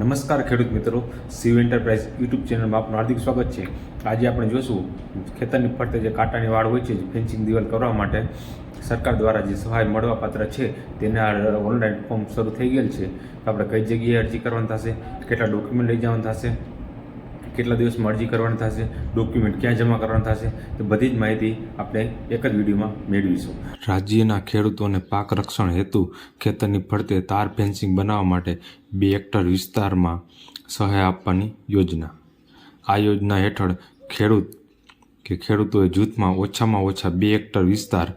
નમસ્કાર ખેડૂત મિત્રો સીવ એન્ટરપ્રાઇઝ યુટ્યુબ ચેનલમાં આપનું હાર્દિક સ્વાગત છે. આજે આપણે જોશું ખેતરની ફરતે જે કાંટાની વાડ હોય છે ફેન્સિંગ દિવાલ કરવા માટે સરકાર દ્વારા જે સહાય મળવા પાત્ર છે, તેના ઓનલાઈન ફોર્મ શરૂ થઈ ગયેલ છે. આપણે કઈ જગ્યાએ અરજી કરવાની થશે, કેટલા ડોક્યુમેન્ટ લઈ જવાનું થશે કેટલા દિવસમાં અરજી કરવાની થશે ડોક્યુમેન્ટ ક્યાં જમા કરવાના થશે તે બધી જ માહિતી આપણે એક જ વિડીયોમાં મેળવીશું. રાજ્યના ખેડૂતોને પાક રક્ષણ હેતુ ખેતરની ફરતે તાર ફેન્સિંગ બનાવવા માટે બે હેક્ટર વિસ્તારમાં સહાય આપવાની યોજના. આ યોજના હેઠળ ખેડૂત કે ખેડૂતોએ જૂથમાં ઓછામાં ઓછા બે હેક્ટર વિસ્તાર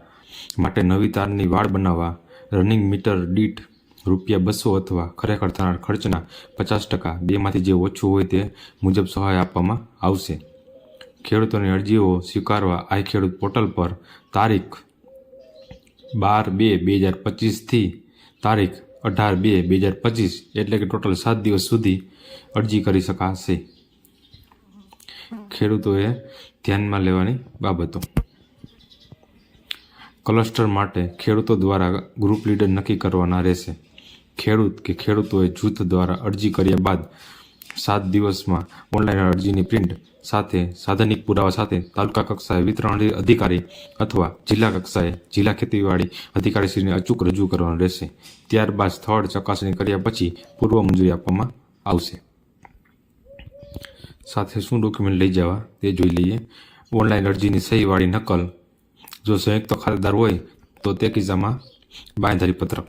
માટે નવી તારની વાડ બનાવવા રનિંગ મીટર દીઠ રૂપિયા બસો અથવા ખરેખર થનાર ખર્ચના પચાસ ટકા બેમાંથી જે ઓછું હોય તે મુજબ સહાય આપવામાં આવશે. ખેડૂતોની અરજીઓ સ્વીકારવા આઈ ખેડૂત પોર્ટલ પર તારીખ બાર બે બે હજાર પચીસથી તારીખ અઢાર બે બે હજાર પચીસ એટલે કે ટોટલ સાત દિવસ સુધી અરજી કરી શકાશે. ખેડૂતોએ ધ્યાનમાં લેવાની બાબતો. ક્લસ્ટર માટે ખેડૂતો દ્વારા ગ્રુપ લીડર નક્કી કરવાના રહેશે. ખેડૂત કે ખેડૂતોએ જૂથ દ્વારા અરજી કર્યા બાદ સાત દિવસમાં ઓનલાઈન અરજીની પ્રિન્ટ સાથે સાધનિક પુરાવા સાથે તાલુકા કક્ષાએ વિતરણ અધિકારી અથવા જિલ્લા કક્ષાએ જિલ્લા ખેતીવાડી અધિકારીશ્રીને અચૂક રજૂ કરવાનું રહેશે. ત્યારબાદ સ્થળ ચકાસણી કર્યા પછી પૂર્વ મંજૂરી આપવામાં આવશે. સાથે શું ડોક્યુમેન્ટ લઈ જવા તે જોઈ લઈએ. ઓનલાઈન અરજીની સહીવાળી નકલ જો સંયુક્ત ખાતેદાર હોય તો તે કિસ્સામાં બાંયધારી પત્રક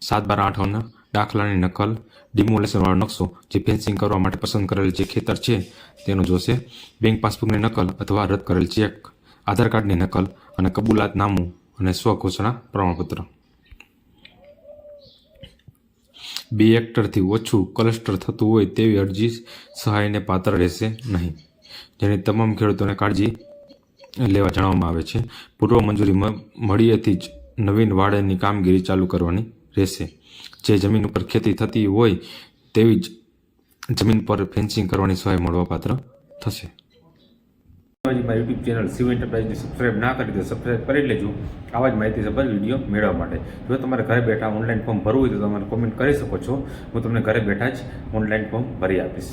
સાત બાર આઠના દાખલાની નકલ ડિમોલેશનવાળો નકશો જે ફેન્સિંગ કરવા માટે પસંદ કરેલ જે ખેતર છે તેનો જોશે. બેંક પાસબુકની નકલ અથવા રદ કરેલ ચેક આધાર કાર્ડની નકલ અને કબૂલાતનામું અને સ્વઘોષણા પ્રમાણપત્ર. બે હેક્ટરથી ઓછું ક્લસ્ટર થતું હોય તેવી અરજી સહાયને પાત્ર રહેશે નહીં. જેની તમામ ખેડૂતોને કાળજી લેવા જણાવવામાં આવે છે. પૂર્વ મંજૂરી મ- હતી જ નવીન વાડેની કામગીરી ચાલુ કરવાની રહેશે. જે જમીન ઉપર ખેતી થતી હોય તેવી જ જમીન પર ફેન્સિંગ કરવાની સહાય મળવાપાત્ર થશે. મારી યુટ્યુબ ચેનલ શિવ એન્ટરપ્રાઇઝની સબસ્ક્રાઇબ ના કરી તો સબસ્ક્રાઇબ કરી લેજો. આવા જ માહિતી સભર વીડિયો મેળવવા માટે. જો તમારે ઘરે બેઠા ઓનલાઈન ફોર્મ ભરવું હોય તો તમારે કોમેન્ટ કરી શકો છો. હું તમને ઘરે બેઠા જ ઓનલાઈન ફોર્મ ભરી આપીશ.